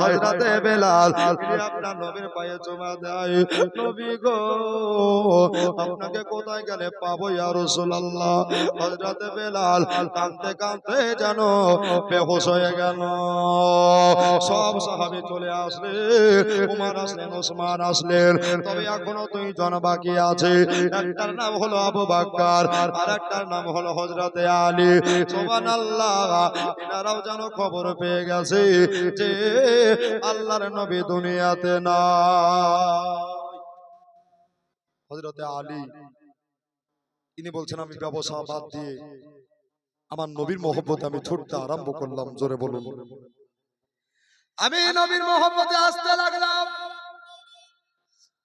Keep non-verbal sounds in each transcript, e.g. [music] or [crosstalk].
হযরতে বেলাল আপনার নবীর পায়ে চুমা দেয় নবী গো আপনাকে কোথায় গেলে পাবো ইয়া রাসূলুল্লাহ? হযরতে বেলাল কাঁদতে কাঁদতে যেন বেহুশ হয়ে গেল। সব সাহাবী চলে আসলেন উমর আসলেন ওসমান আসলেন। তবে এখনও দুইজন বাকি আছে একটার নাম হলো আবু বাক্কার আর একটার নাম হলো হযরতে আলী। সুবহানাল্লাহ এনারাও যেন খবর পেয়ে গেছে যে আল্লাহর নবী দুনিয়াতে না হযরতে আলী তিনি বলছেন, আমি ব্যবসা বাদ দিয়ে আমার নবীর মহব্বতে আমি ছুটতে আরম্ভ করলাম, জোরে বলুন। আমি নবীর মহব্বতে আসতে লাগলাম।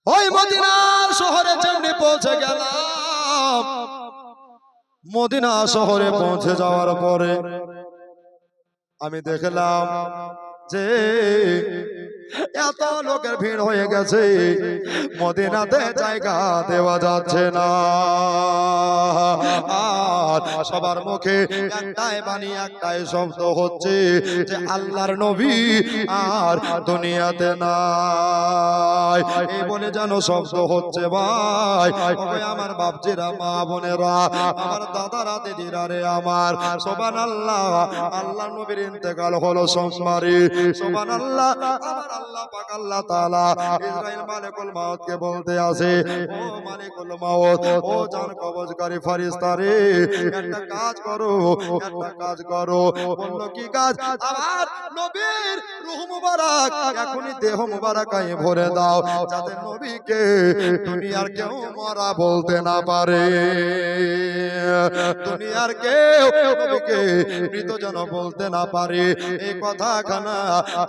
ওই মদিনার শহরে যেমনি পৌঁছে গেলাম, মদিনা শহরে পৌঁছে যাওয়ার পরে আমি দেখলাম যে এত লোকের ভিড় হয়ে গেছে। মদিনাতে জায়গা দেওয়া যাচ্ছে না। আর সবার মুখে একটাই বাণী একটাই শব্দ হচ্ছে যে আল্লাহর নবী আর দুনিয়াতে নাই। এই বলে যেন শব্দ হচ্ছে ভাই। আমার বাপজিরা মা বোনেরা আমার দাদারা দিদিরা রে আমার। সোবান আল্লাহ আল্লাহ নবীর ইন্তেকাল হলো সোমবারে। সোবান আল্লাহ আমার আল্লাহ পাক আল্লাহ তাআলা ইসরাইল মালিকুল মাউত বলতে আছে, ও মালিকুল মাউত, ও জান কবজকারী ফেরেশতা রে, একটা কাজ করো, একটা কাজ করো। বলল, কি কাজ? আমার নবীর রূহ মুবারক, এখনই দেহ মুবারকায় ভরে দাও, যাতে নবীকে দুনিয়ার কেউ মরা বলতে না পারে। দুনিয়ার কেউ নবীকে মৃত যেন বলতে না পারে। এই কথা খানা,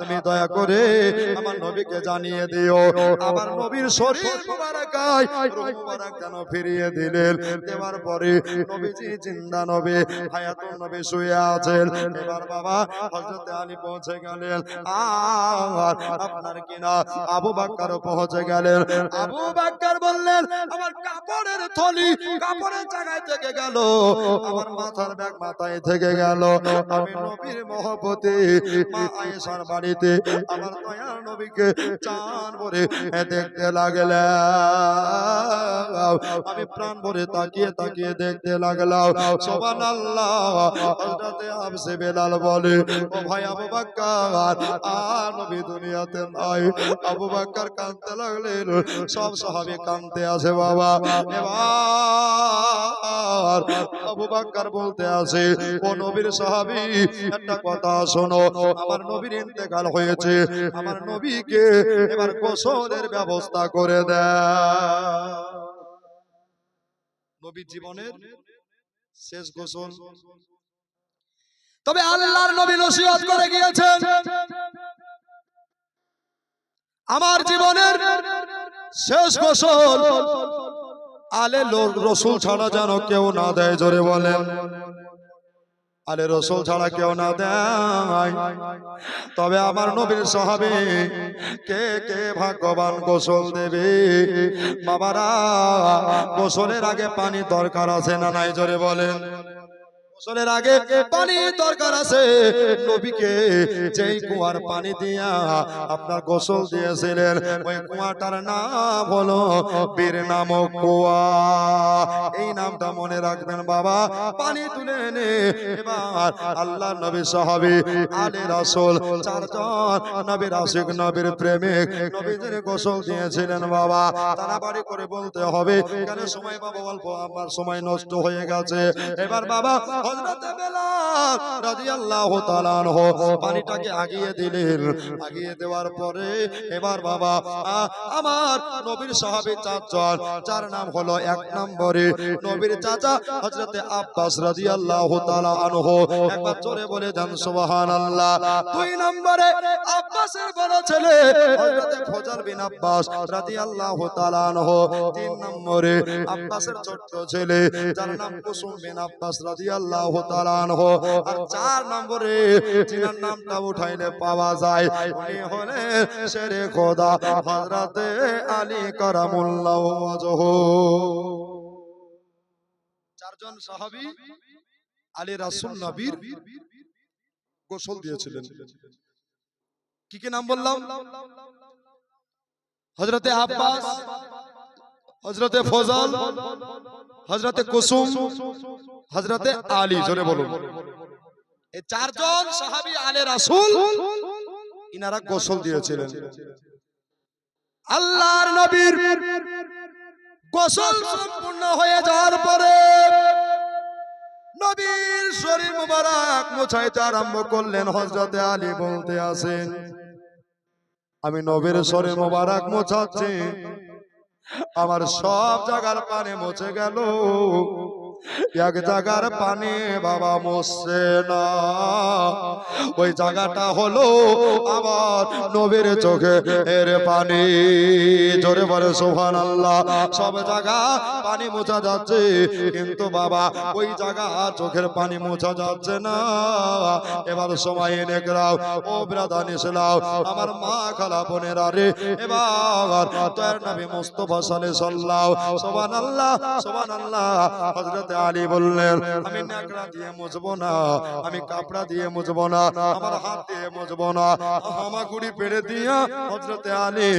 তুমি দয়া করে [laughs] আমার নবীকে জানিয়ে দিও। আমার নবীর শরীর মুবারকায় রূহ মুবারক যেন ফিরিয়ে দিলেন। দেওয়ার পরে নবীজি জিন্দা নবী, হায়াতুন নবী শুয়ে আছেন। এবার বাবা হযরত আলী পৌঁছে গেলেন। আর আপনার কিনা আবু বাক্কারও পৌঁছে গেলেন। আবু বাক্কার বললেন, আমার কাপড়ের থলি কাপড়ের জায়গায় থেকে গেল। আমার মাথার ব্যাগ মাথায় থেকে গেল। আমি নবীর মহব্বতে মা আয়েশার বাড়িতে, আমার নবীকে চান ভরে দেখতে লাগলাম। আমি প্রাণ ভরে তাকিয়ে তাকিয়ে দেখতে লাগলাম। সুবহানাল্লাহ, হযরতে আবসে বেলাল বলে, ও ভাই আবু বাক্কার আর নবী দুনিয়াতে নাই। আবু বাক্কার কাঁদতে লাগলেন। সব সাহাবী কাঁদতে আছে বাবা। এবার আবু বাক্কার বলতে আছে ও নবীর সাহাবী, একটা কথা শোনো, আমার নবীর ইন্তেকাল হয়েছে। আমার নবীকে এবার গোসলের ব্যবস্থা করে। দেয় নবীর জীবনের শেষ গোসল। তবে আল্লাহর নবী নসিহত করে গিয়েছেন। আমার জীবনের শেষ গোসল। আলে রসুল ছাড়া যেন কেউ না দেয় জোরে বলেন। আলে রসুল ছাড়া কেউ না দেয়। তবে আমার নবীর সাহাবে কে কে ভাগ্যবান গোসল দেবে? বাবারা গোসলের আগে পানি দরকার আছে না নাই? জোরে বলেন। গোসলের আগে পানি দরকার আছে। নবীকে যেই কুয়ার পানি দিয়া আপনার গোসল দিয়েছিলেন, ওই কুয়াটার নাম হলো বীর নামক কুয়া। এই নামটা মনে রাখবেন বাবা, পানি তুলে এনে এবার আল্লাহ নবী সাহাবী, আলী রাসূল, চারজন নবীর আশিক, নবীর প্রেমিক নবীদের গোসল দিয়েছিলেন বাবা। তাড়াতাড়ি করে বলতে হবে, কেন সময় বাবা অল্প, আমার সময় নষ্ট হয়ে গেছে। এবার বাবা হযরত বেলাল রাদিয়াল্লাহু তাআলা আনহু পানিটাকে আগিয়ে দিলেন। আগিয়ে দেওয়ার পরে এবার বাবা আমার নবীর সাহাবী চারজন, যার নাম হলো এক নম্বরে নবীর চাচা হযরতে আব্বাস রাদিয়াল্লাহু তাআলা আনহু। একবার জোরে বলে যান, সুবহানাল্লাহ। দুই নম্বরে আব্বাসের বড় ছেলে হযরতে ফজল বিন আব্বাস রাদিয়াল্লাহু তাআলা আনহু। তিন নম্বরে আব্বাসের ছোট্ট ছেলে, যার নাম কুসুম বিন আব্বাস রাদিয়াল্লাহু আর চার নম্বরে যিনার নামটা উঠাইলে পাওয়া যায়। উনি হলেন শেরে খোদা হযরতে আলী কারামুল্লাহ চারজন সাহাবী আলী রাসূল নবীর গোসল দিয়েছিলেন। কি কি নাম বললাম? হজরতে আব্বাস হজরতে ফজল হজরতে কুসুম হজরতে আলী জোরে বলুন। এই চারজন সাহাবী আলে রাসুল ইনারা গোসল দিয়েছিলেন। আল্লাহর নবীর গোসল সম্পূর্ণ হয়ে যাওয়ার পরে নবীর শরীর মুবারক মোছাইতে আরম্ভ করলেন হজরতে আলী বলতে আছেন আমি নবীর শরীর মুবারক মোছাচ্ছি। আমার সব জায়গার পানি মুছে গেল। এক জায়গার পানি বাবা মুছছে না। ওই জায়গাটা হলো আমার নবীর চোখে এর পানি। জোরে বলে সোহান আল্লাহ সব জায়গা পানি মোছা যাচ্ছে, কিন্তু বাবা ওই জায়গা চোখের পানি মোছা যাচ্ছে না। এবার সময় এনে গেলাও, ও ব্রাদান ইসলাও আমার মা খালা বোনেরা রে। এবার তোর নবী মুস্তফা সালে সাল্লাও সোহান আল্লাহ সোহান আল্লাহ আলী বললেন আমি ন্যাকড়া দিয়ে মুছবো না আমি কাপড়া দিয়ে মুছবো না আমার হাত দিয়ে মুছবো না হামাগুড়ি পেড়ে দিয়া হযরত আলী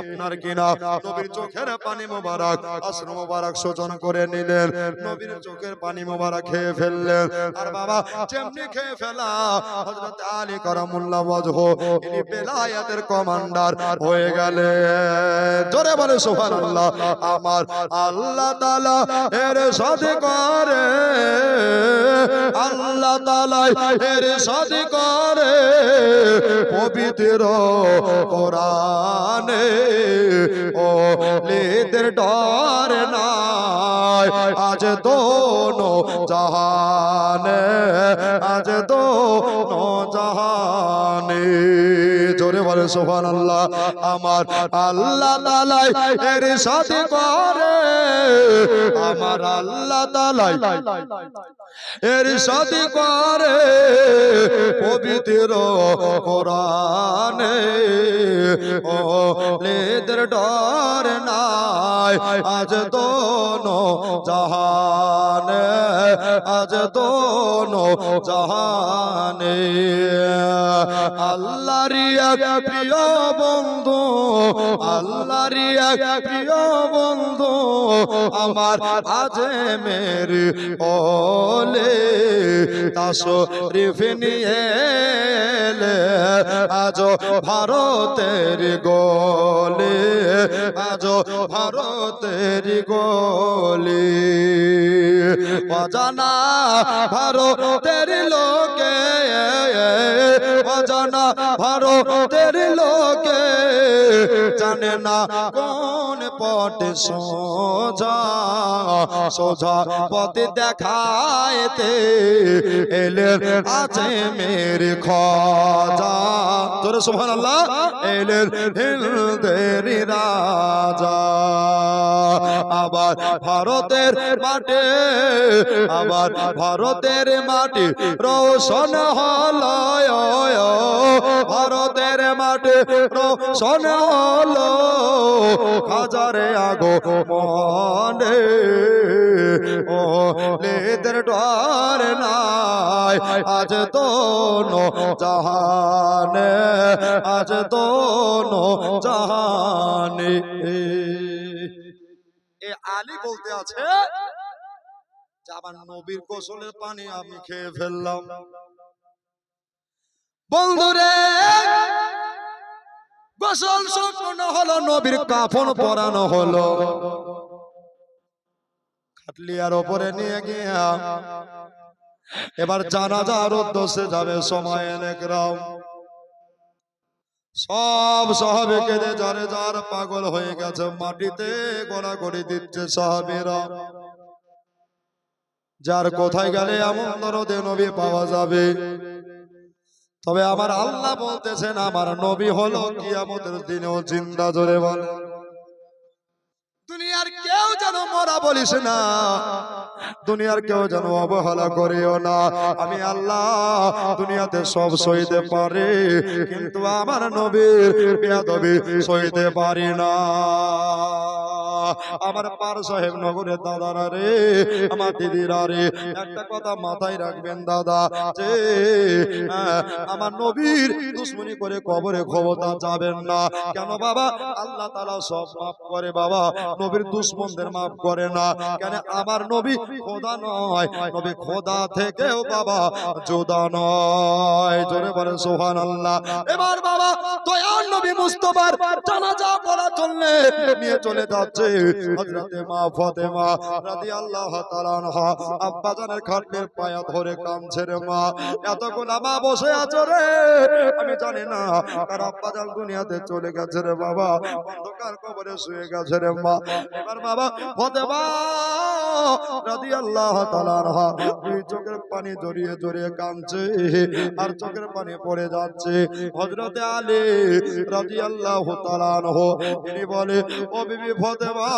আপনার কিনা নবীর চোখের পানি মোবারক আশ্র মোবারক শোচন করে নিলেন নবীর চোখের পানি মোবারক খেয়ে ফেললেন আর বাবা যেমনি খেয়ে ফেলা হযরত আলী করমুল্লাহ ওয়াজহ ইনি বেলায়েতের কমান্ডার হয়ে গেলেন। জোরে বলে সুবহানাল্লাহ আমার আল্লাহ তাআলা এর সাথে করে। আল্লাহ তাআলা এর সাথে করে পবিত্র কোরআনে। ও লেদের ডর নাই, আজ দোনো জাহানে, আজ দোনো জাহানে। জোরে বলে সোহান আল্লাহ আমার আল্লাহ তালাই এর সাথে করে। আমার আল্লাহ তালাই। এর সাথে করে পবিত্র কোরআনে। ও লেদের ডর নাই, আজ দোনো জাহানে, আজ দোনো জাহানে। আল্লাহর এক প্রিয় বন্ধু, আল্লাহর এক প্রিয় বন্ধু, আমার আজ মেরে ওলে তাসো রিফ নিয়ে আজ ভারতের গোলে আজ ভারতের গোলে। অজানা ভারতের লোকে, অজানা ভারতের লোকে জানে না কোন পথে সোজা সোজা পথে দেখায়তে এলেন আছে মেরে খজা। তোর সুবহানাল্লাহ এলেন হিন্দের রাজা। আবার ভারতের মাঠে আবার ভারতের মাটি রোশন হলো ভারতের মাটি রোশন হলো হাজারে আগো মনে ও লেদের ডর নাই, আজ তো নো জাহানে, আজ তো নো জাহানে। আলী বলতে আছে। আমার নবীর গোসলের পানি আমি খেয়ে ফেললাম। বন্ধুরে, গোসল সম্পূর্ণ হলো নবীর কাফন পরানো হলো। খাটলিয়ার ওপরে নিয়ে গিয়া এবার জানাজার উদ্দেশ্যে যাবে সময় এনে গ্রাম সব সাহাবে কেঁদে যারে যার পাগল হয়ে গেছে মাটিতে গড়াগড়ি দিচ্ছে সাহাবিরা। যার কোথায় গেলে এমন দরদে নবী পাওয়া যাবে? তবে আমার আল্লাহ বলতেছেন আমার নবী হলো কিয়ামতের দিনেও জিন্দা জোরে বল যেন মরা বলিস না। দুনিয়ার কেউ যেন অবহেলা করিও না। আমি আল্লাহ দুনিয়াতে সব সইতে পারে, কিন্তু আমার নবীর পেয়াদবি সইতে পারি না। আমার পার সাহেব নগরের দাদারা রে, আমার দিদিরা রে। একটা কথা মাথায় রাখবেন, দাদা, যে আমার নবীর দুশ্মনী করে কবরে ক্ষমতা যাবেন না। কেন বাবা? আল্লাহ তালা সব মাফ করে বাবা। নবীর দুশ্মনদের মাফ করে না। কেন আমার নবী খোদা নয়, নবী খোদা থেকেও বাবা জোদা নয়। জোরে বলেন সোহান আল্লাহ এবার বাবা, দয়াল নবী মুস্তফার জানাজা পড়া চললে, নিয়ে চলে যাচ্ছে। হযরতে মা ফাতেমা রাদিয়াল্লাহু তাআলা আনহা খাটের পায়া ধরে কাঁদছে রে মা। বসে আছো রে? আমি জানি না দুনিয়াতে চলে গেছে রে বাবা। অন্ধকার কবরে শুয়ে গেছে রে মা। এবার বাবা, ফাতেমা রাদিয়াল্লাহু তাআলা আনহা, দুই চোখের পানি জড়িয়ে জড়িয়ে কাঁদছে আর চোখের পানি পড়ে যাচ্ছে। হযরতে আলী রাদিয়াল্লাহু তাআলা আনহু তিনি বলে, ও বিবি ফাতেমা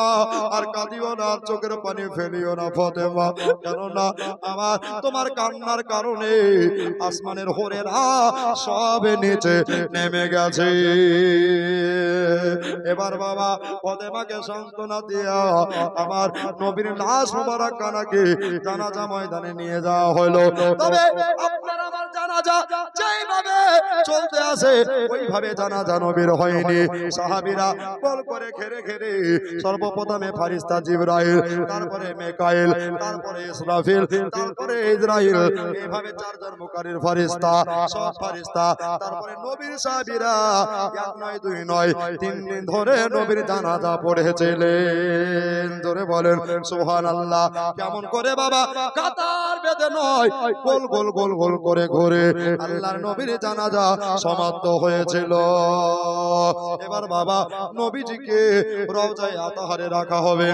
আর কাঁদিও না চোখের পানি ফেলিও না ফাতেমা। কেননা আমার, তোমার কান্নার কারণে আসমানের হোরেরা সব নিচে নেমে গেছে। এবার বাবা ফাতেমাকে সান্ত্বনা দিয়া আমার নবীর লাশ মোবারক কানাকে জানাজা ময়দানে নিয়ে যাওয়া হলো। তবে আমার জানাজা যেইভাবে চলতে আছে, ওইভাবে জানাজা নবীর হয়নি। সাহাবীরা বল করে ঘেরে ঘেরে সর্বপ্রথমে ফারিস্তা জিবরাইল, তারপরে মেকাইল, তারপরে ইসরাফিল, তারপরে ইসরাইল এইভাবে চারজন মুকারির ফারিস্তা সব ফারিস্তা তারপরে নবীর সাহাবীরা। এক নয়, দুই নয়, তিন দিন ধরে নবীর জানাজা পড়েছিলেন। ধরে বলেন, সুবহানাল্লাহ। কেমন করে বাবা? কাতার বেঁধে নয়, গোল গোল গোল গোল করে ঘুরে আল্লাহর নবীর জানাজা সমাপ্ত হয়েছিল। এবার বাবা, নবীজিকে রওজায় আতাহারে রাখা হবে।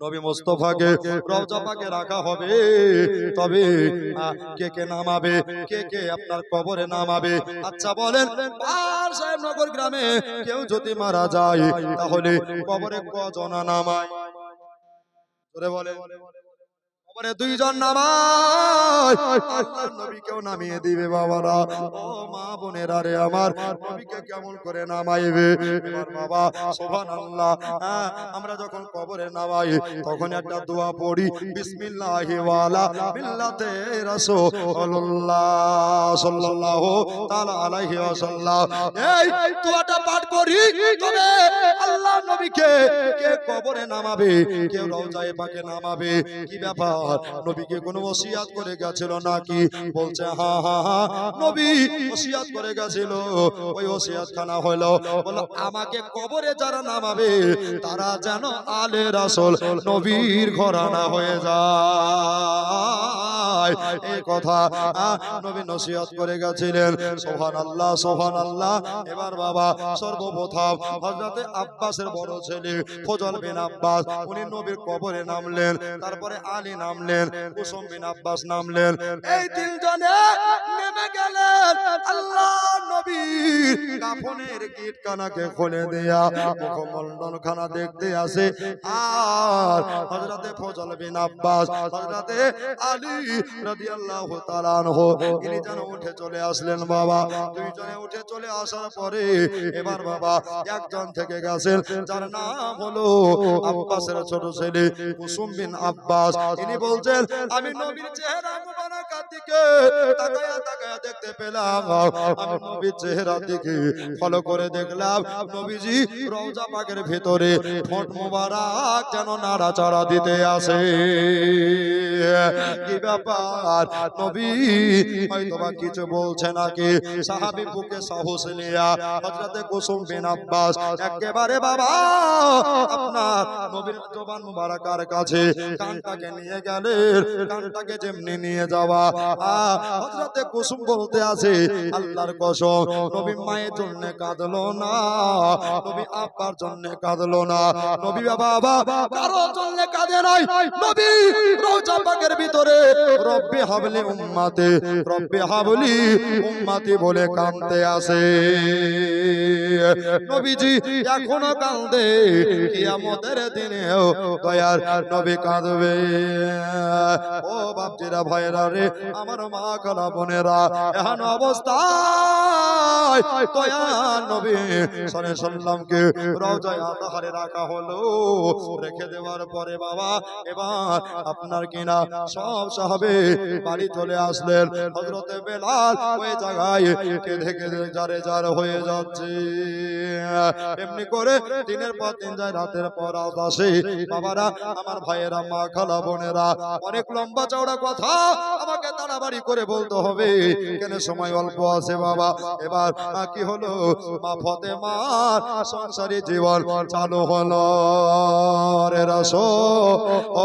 নবী মোস্তফাকে রওজাপাকে রাখা হবে। তবে কে কে নামাবে? কে কে আপনার কবরে নামাবে? আচ্ছা বলেন পার সাহেব নগর গ্রামে কেউ যদি মারা যায়, তাহলে কবরে কজনা নামায়? জোরে বলেন দুইজন নামায় আল্লাহর নবীকেও নামিয়ে দিবে বাবারা। ও মা বোনেরা রে আমার নবীকে কেমন করে নামাইবে? এবার বাবা সুবহানাল্লাহ হ্যাঁ, আমরা যখন কবরে নামাই তখন একটা দোয়া পড়ি বিসমিল্লাহি ওয়ালা মিল্লাতে রাসূলুল্লাহ সাল্লাল্লাহু তাআলা আলাইহি ওয়াসাল্লাম। এই দোয়াটা পাঠ করি তবে আল্লাহ নবীকে কে কবরে নামাবে কেউ রওজায়ে পাকে নামাবে কি ব্যাপার? নবীকে কোনো ওসিয়াত করে গেছিল নাকি? বলছে, হা হা হা, নবী ওসিয়াত করে গেছিল। ওই ওসিয়াত খানা হলো। বলো আমাকে কবরে যারা নামাবে, তারা যেন আলে রাসূল নবীর ঘরানা হয়ে যায়। এই কথা নবী নসিহত করে গেছিলেন। সুবহানাল্লাহ সুবহানাল্লাহ। এবার বাবা, সর্বপ্রথম হযরতে আব্বাসের বড় ছেলে, ফজল বিন আব্বাস, উনি নবীর কবরে নামলেন। তারপরে আলী নামলেন, কুসুম বিন আব্বাস নামলেন। এই তিনজনে নেমে গেলেন আল্লাহ নবীর কাফনের গিট কানাকে খুলে দেয়া মুখমণ্ডল খানা দেখতে আসে। আর হযরতে ফজল বিন আব্বাস, হযরতে আলী রাদিয়াল্লাহু তাআলা আনহু, ইনি যেন উঠে চলে আসলেন বাবা। দুইজনে উঠে চলে আসার পরে এবার বাবা একজন থেকে গেছেন, যার নাম হলো আব্বাসের ছোট ছেলে কুসুম বিন আব্বাস। তিনি বলছেন আমি নবীর চেহারা মুবারকার দিকে তাকায়া তাকায়া দেখতে পেলাম। আমি নবীর চেহারা দিকে ফলো করে দেখলাম। নবীজি রওজা পাকের ভিতরে ঠোঁট মোবারক যেন নাড়াচাড়া দিতে আসে। কি ব্যাপার? নবী হয়তো বা কিছু বলছে নাকি? সাহাবী বুকে সাহস নিয়া হযরতে কুসুম বিন আব্বাস একেবারে বাবা আপনার নবীর জবান মুবারকার কাছে কানটাকে নিয়ে গেলেন কানটাকে যেমনি নিয়ে যাওয়া। আহ, হযরতে কুসুম বলতে আছে আল্লাহর কসম নবী মায়ের জন্য কাঁদলো না নবী আব্বার জন্য কাঁদলো না নবী বাবা কারও জন্য কাঁদে নাই নবী রওজা পাকের ভিতরে রব্বি হাবলি উম্মাতে রব্বি হাবলি উম্মাতি বলে কাঁদতে আসে। নবীজি এখনও কাঁদে কিয়ামতের দিনেও দয়ার নবী কাঁদবে। ও বাপজিরা ভাইরা রে, আমার মা কালা বোনেরা নবী সাল্লামকে রওজায় আতাহারে রাখা হলো। রেখে দেওয়ার পরে বাবা, এবার আপনার কিনা সব সাহাবে বাড়ি চলে আসলেন। হজরতে বেলাল ওই জায়গায় কেঁদে কেঁদে যারে যার হয়ে যাচ্ছে। এমনি করে দিনের পর দিন যায়, রাতের পর আসে। বাবারা, আমার ভাইয়েরা, মা খালা বোনেরা অনেক লম্বা চওড়া কথা। আমাকে তাড়াবাড়ি করে বলতে হবে, কেন সময় অল্প আছে বাবা? এবার কি হলো? মা ফতে মার সংসারী জীবন চালু হলো। রে রসো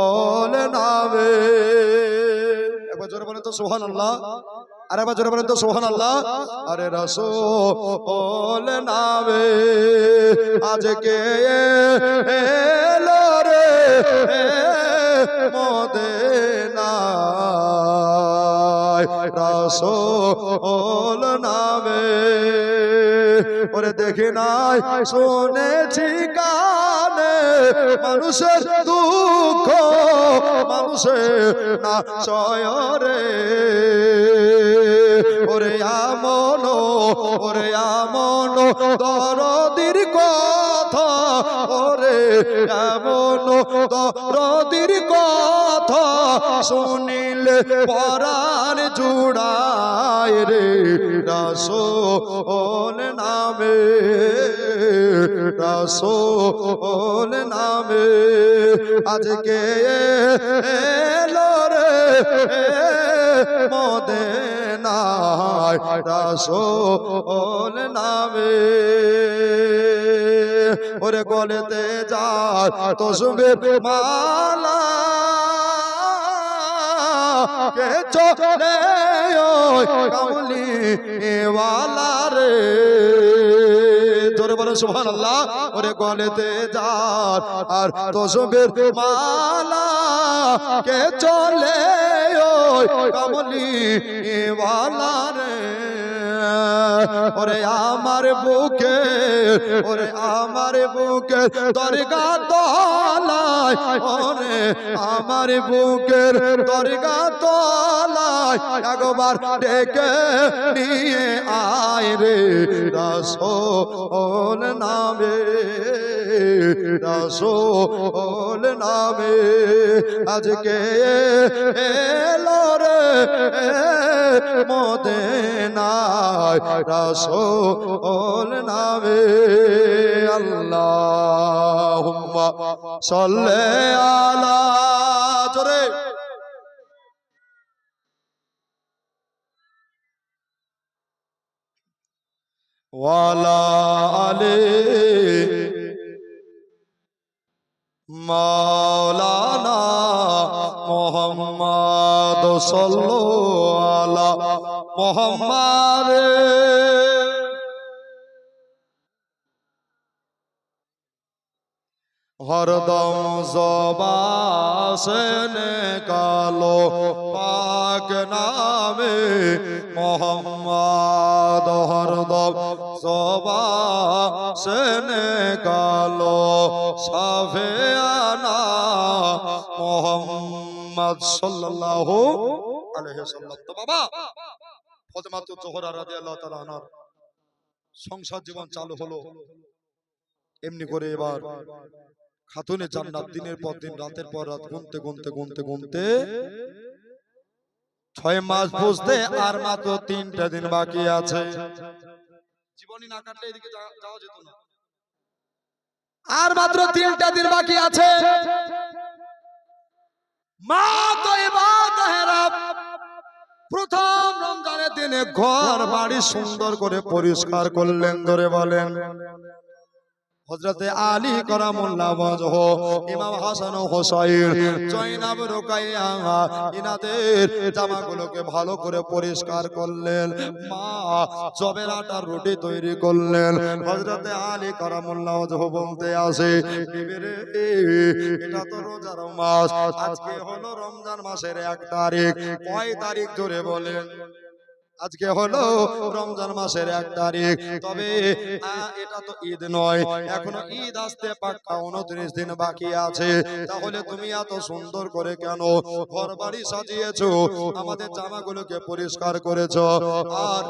ওলে নামে একবার জোরে তো সোহান আল্লাহ আর একবার জোরে বলেন তো সোহান আল্লাহ আরে রসো ওলে নামে আজকে রে মোদে রসো ওল নামে। ওরে দেখি নাই, শুনেছি কানে। মানুষের দুঃখ, মানুষের না সয়রে ওরে আমন ওরে আমন দরদির ওরে এমন দরদির কথা শুনিলে পরাণ জুড়ায় রে রাসোল নামে রাসোল নামে। আজকে এলো রে মদে নাই রাসোল নামে। ওরে গলেতে যায় তসবের মালা কে চলে ওই কামলি ওয়ালা রে? জোরে বলো, সুবহানাল্লাহ, ওরে গলেতে যার আর তসবের মালা কে চলে ওই কামলি ওয়ালা রে? ওরে আমার বুকে, ওরে আমার বুকে দরগা তলায়, ওরে আমার বুকের দরগা তলায় একবার ডেকে নিয়ে আয় রে রাসোল নামে রাসোল নামে। আজকে এলো রে মদে নাই রাসোল নামে আল্লাহুম্মা সাল্লি আলা জোরে। ওয়ালা আলে মাওলানা মোহাম্মদ সাল্লাল্লাহু আলা মোহাম্মদ হরদম জবাসেন কালো পাক নামে মোহাম্মদ হরদম জবাসেন কালো সাফিয়ানা মোহাম্মদ সাল্লাল্লাহু আলাইহি সাল্লাম তো বাবা, ফাতেমা তো জোহরা রাদিয়াল্লাহু তাআলা আনহার। সংসার জীবন চালু হলো। এমনি করে এবার খাতুনে জান্নাত দিনের পর দিন, রাতের পর রাত গুনতে গুনতে গুনতে গুনতে ছয় মাস বুঝতে আর মাত্র তিনটা দিন বাকি আছে। জীবনী না কাটলে এদিকে যাওয়া যেত না। আর মাত্র তিনটা দিন বাকি আছে। মা তো প্রথম রমজানের দিনে ঘর বাড়ি সুন্দর করে পরিষ্কার করলেন ধরে বলেন। হজরতে আলী করামুল্লাহ ওয়াজহ ইমাম হাসান হোসাইন জয়নাব রোকাইয়া ইনাদের জামাগুলোকে ভালো করে পরিষ্কার করলেন। মা জবের আটার রুটি তৈরি করলেন। হজরতে আলী করামুল্লাহ ওয়াজহ বলতে আসে এটা তো রোজার মাস আজকে হলো রমজান মাসের এক তারিখ। কয় তারিখ ধরে বলেন? আজকে হলো রমজান মাসের এক তারিখ। তবে এটা তো ঈদ নয়। এখনও ঈদ আসতে পাক্কা উনত্রিশ দিন বাকি আছে। তাহলে তুমি এত সুন্দর করে কেন ঘর বাড়ি সাজিয়েছো? আমাদের জামাগুলোকে পরিষ্কার করেছ। আর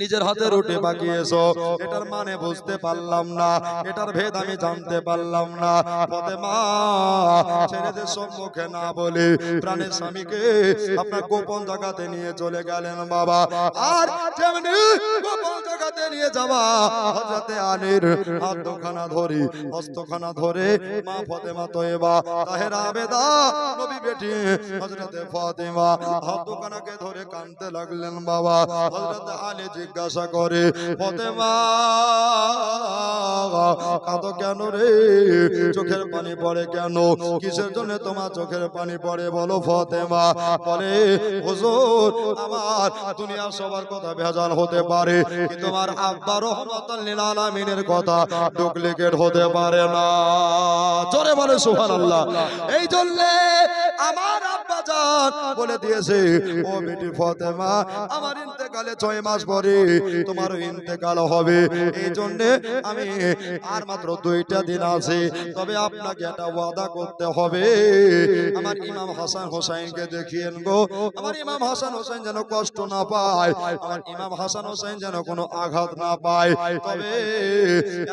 নিজের হাতে রুটি পাকিয়েছো এটার মানে বুঝতে পারলাম না। এটার ভেদ আমি জানতে পারলাম না। ছেলেদের সম্মুখে না বলে। প্রাণের স্বামীকে আপনার গোপন জায়গাতে নিয়ে চলে গেলেন বাবা। আর যেমনি গোপন জায়গাতে নিয়ে যাওয়া হযরতে আলীর হাত দুখানা ধরি হস্তখানা ধরে মা ফতেমা তয়েবা তাহেরা আবেদা নবী বেটি হযরতে ফাতেমা হাত দুখানাকে ধরে কাঁদতে লাগলেন বাবা। হযরতে আলী জিজ্ঞাসা করে, ফতেমা, কাঁদো কেন রে? চোখের পানি পড়ে কেন? কিসের জন্য তোমার চোখের পানি পড়ে? বলো ফতেমা। বলে, হুজুর, আমার দুনিয়ার সবার কথা ভেজাল হতে পারে তোমার আব্বা কথা ডুপ্লিকেট হতে পারে না। বলে এই জন্য আমার আব্বা বলে দিয়েছে, ও বেটি ফতেমা, আমার ইন্তেকালে ছয় মাস পরে তোমার ইন্তেকাল হবে। এই জন্য আমি আর মাত্র দুইটা দিন আছে। তবে আপনাকে একটা ওয়াদা করতে হবে। আমার ইমাম হাসান হোসাইনকে দেখিয়েন গো। আমার ইমাম হাসান হোসেন যেন কষ্ট না পায়। আমার ইমাম হাসান হোসেন যেন কোনো আঘাত না পায়। তবে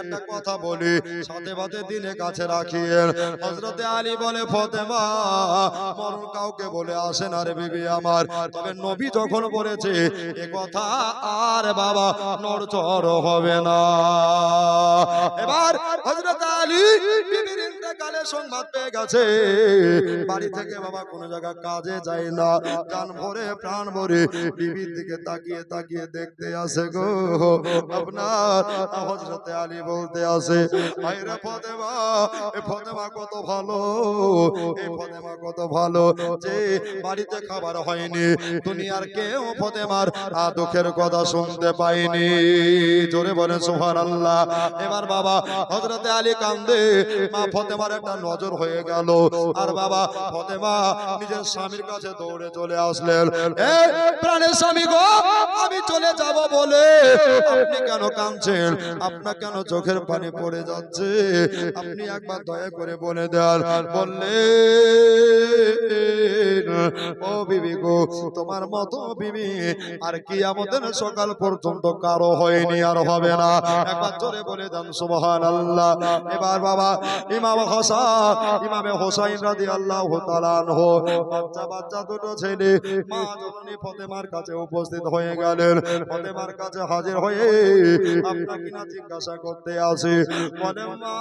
একটা কথা বলি সাথে সাথে দিনে কাছে রাখিয়েন। হজরতে আলী বলে ফতেমা মরণ কাউকে বলে আসে না রে বিবি আমার। তবে নবী যখন বলেছে এ কথা আর বাবা নড়চড় হবে না। এবার হজরত আলী সংবাদ পেয়ে গেছে। বাড়ি থেকে বাবা কোনো জায়গা কাজে যায় না। প্রাণ ভরে প্রাণ ভরে বিবির দিকে তাকিয়ে তাকিয়ে দেখতে আসে গো। আপনার হজরতে আলী বলতে আসে ফতেমা ফতেমা কত ভালো এই ফতেমা কত ভালো, যে বাড়িতে খাবার হয়নি, দুনিয়ার কেউ ফতেমার দুঃখের কথা শুনতে পাইনি। জোরে বলে সুহান আল্লাহ এবার বাবা হজরতে আলী কান্দে মা ফতেমার একটা নজর হয়ে গেল। আর বাবা, ফতেমা নিজের স্বামীর কাছে দৌড়ে চলে আসলেন। প্রাণের স্বামী গো, আমি চলে যাব বলে। আপনি কেন কাঁদছেন? আপনার কেন চোখের পানি পড়ে যাচ্ছে? আপনি একবার দয়া করে বলে দেন। বললে ও বিবি গো, তোমার মতো বিবি আর কি আমাদের সকাল পর্যন্ত কারও হয়নি আর হবে না। একবার জোরে বলে দেন সুবহান আল্লাহ এবার বাবা ইমাম হাসান ইমামে হোসাইন রাদি আল্লাহ তালানহ বাচ্চা বাচ্চা দুটো ছেলে মা জননী ফতেমার কাছে উপস্থিত হয়ে গেলেন। ফতেমার কাছে হাজির হয়ে আপনাকে না জিজ্ঞাসা করতে আসে বলে মা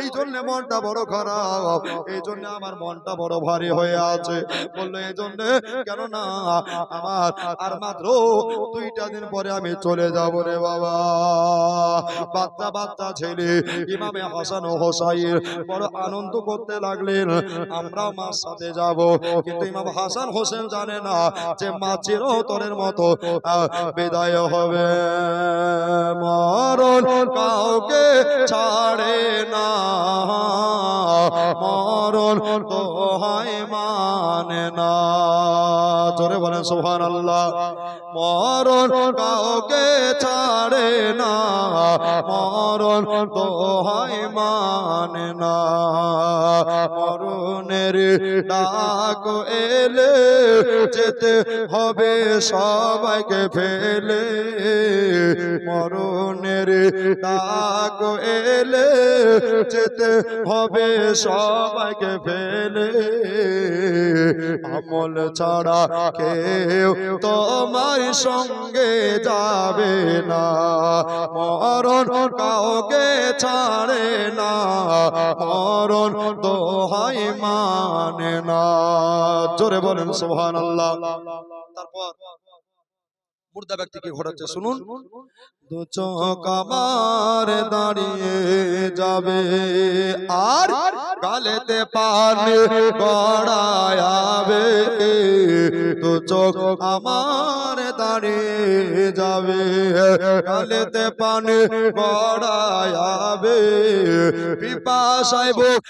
এই জন্য মনটা বড় খারাপ, এই জন্য আমার মনটা বড় ভারী হয়ে আছে। বলল, এই জন্য? কেন না আমার, আর মাত্র দুইটা দিন পরে আমি চলে যাব রে বাবা। বাচ্চা বাচ্চা ছেলে, ইমামে হাসান ও হোসাইন বড় আনন্দ করতে লাগলেন। আমরা মার সাথে যাব। কিন্তু ইমাম হাসান হোসেন জানে না যে মা চিরতরের মতো বিদায় হবে। মরণ কাউকে ছাড়ে না। মরণ তো হয় মানে না। জোরে বলেন সোহান আল্লাহ মরণ কাউকে ছাড়ে না, মরণ তো হয় মানে না। মরণের ডাক এলে যেতে হবে সবাইকে ফেলে। মরণের ডাক এলে যেতে হবে সবাইকে ফেলে। আমল ছাড়া কেউ তোমার সঙ্গে যাবে না। মরণ কাউকে ছাড়ে না। মরণ দোহাই মানে না। জোরে বলেন সোহান আল্লাহ তারপর মুর্দা ব্যক্তি কি ঘটাচ্ছে শুনুন। দু চোখ আমার দাঁড়িয়ে যাবে। আর গালেতে পানি গড়ায়াবে দু চোখ আমার দাঁড়িয়ে যাবে। গালেতে পানি গড়ায়াবে পিপাসায় বুক